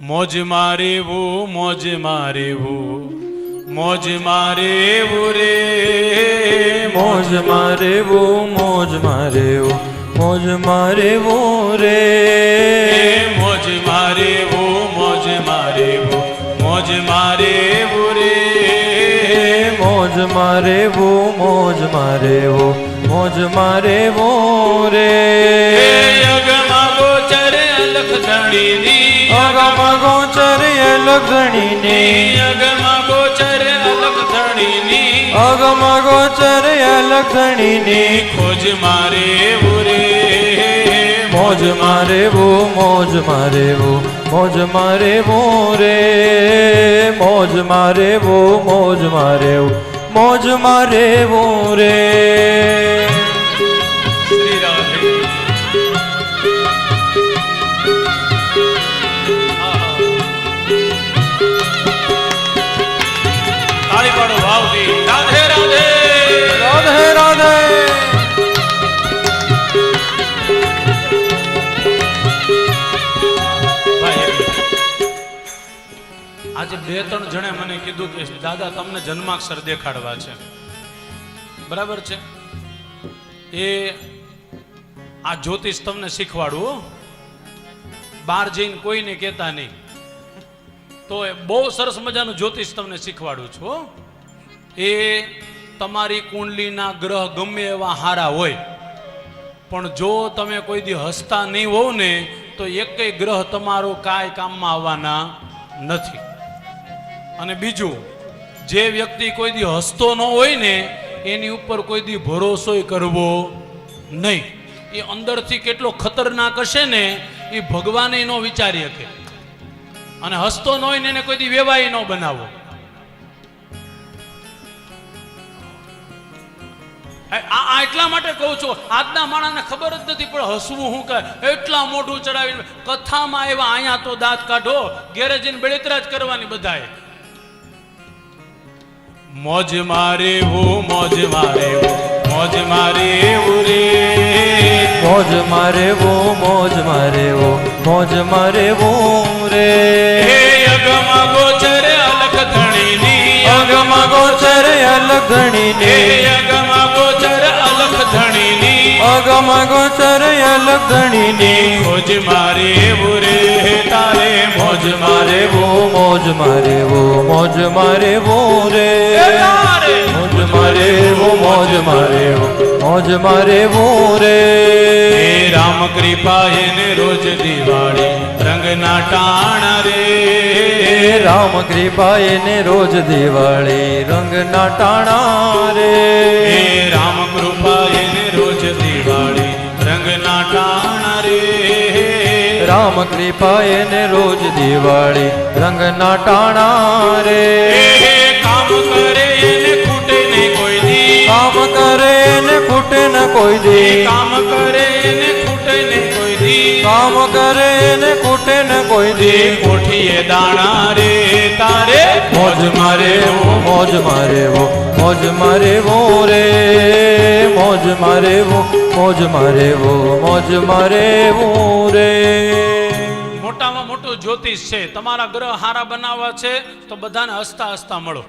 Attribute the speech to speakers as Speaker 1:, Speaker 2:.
Speaker 1: મોજ મારેવું મોજ મારેવું. મોજ મારેવું રે.
Speaker 2: મોજ મારે વો મોજ મારે વો મોજ મારે વો રે.
Speaker 1: મોજ મારેવું મોજ મારેવું. મોજ મારેવું રે.
Speaker 2: મોજ મારે વો મોજ મારે વો મોજ મારે વો રે
Speaker 1: યગમાં ગોચર અલખ ધણીની
Speaker 2: લગણીની
Speaker 1: અગમા ગોચર અલખ ધણીની
Speaker 2: અગમ ગોચર લગણીની
Speaker 1: ખોજ મારે રે.
Speaker 2: મોજ મારે વો મોજ મારે વો મોજ મારે વો રે. મોજ મારે વો મોજ મારે વો મોજ મારે વો રે.
Speaker 1: આજે બે, ત્રણ જણે મને કીધું કે, દાદા, તમને જન્માક્ષર દેખાડવા છે. બરાબર છે? એ આ જ્યોતિષ તમને શીખવાડવું. બહાર જઈને કોઈને કહેતા નહીં. તો એ બહુ સરસ મજાનું જ્યોતિષ તમને શીખવાડું છું એ તમારી કુંડલીના ગ્રહ ગમે એવા હારા હોય, પણ જો તમે કોઈ દી હસતા નહીં હોવ ને, તો એકેય ગ્રહ તમારો કાંઈ કામમાં આવવાના નથી. અને બીજું, જે વ્યક્તિ કોઈ દી હસતો ન હોય ને, એની ઉપર કોઈ દી ભરોસો કરવો નહીં. એ અંદરથી કેટલો ખતરનાક હશે ને, એ ભગવાને ન વિચારી શકે. અને હસતો ન હોય ને, એને કોઈ દી વેવાય ન બનાવો. આ એટલા માટે કહું છું, આજના માણસને ખબર જ નથી, પણ હસવું હું કહે એટલા મોઢું ચડાવીને, કથામાં આવ્યા અહીંયા તો દાંત કાઢો, ઘેરે જઈને બળતરા જ કરવાની બધાએ. મોજ મારે વો મોજ મારે વો મોજ મારે વો રે
Speaker 2: મોજ મારે વો મોજ મારે વો મોજ મારે વો રે
Speaker 1: અગમ ગોચર અલખ ધણીની
Speaker 2: અગમ ગોચર લગણીની
Speaker 1: હે અગમ ગોચર અલખ ધણીની
Speaker 2: અગમ ગોચર લગણીની
Speaker 1: મોજ મારે વો રે તારે મોજ
Speaker 2: મારે વો મોજ મારે વો મોજ મારે વો રે મારે વો મોજ મારે વો મોજ મારે વો રે.
Speaker 1: હે રામ કૃપા એને રોજ દિવાળી રંગના ટાણા રે.
Speaker 2: રામ કૃપા એને રોજ દિવાળી રંગના ટાણા રે.
Speaker 1: હે રામ કૃપા એને રોજ દિવાળી રંગના ટાણા રે.
Speaker 2: રામ કૃપાએ ને રોજ દિવાળી રંગના ટાણા રે.
Speaker 1: કામ કરે
Speaker 2: ને ખૂટે ને કોઈ દી.
Speaker 1: કામ કરે
Speaker 2: ને ખૂટે ને કોઈ દી.
Speaker 1: કોઠીએ દાણા રે તારે
Speaker 2: મોજ મારે વો મોજ મારે વો મોજ મારે વો રે. મોજ મારે વો મોજ મારે વો મોજ મારે વો રે.
Speaker 1: મોટામાં મોટું જ્યોતિષ છે. તમારા ગ્રહ હારા બનાવવા છે તો બધાને હસતા હસતા મળો.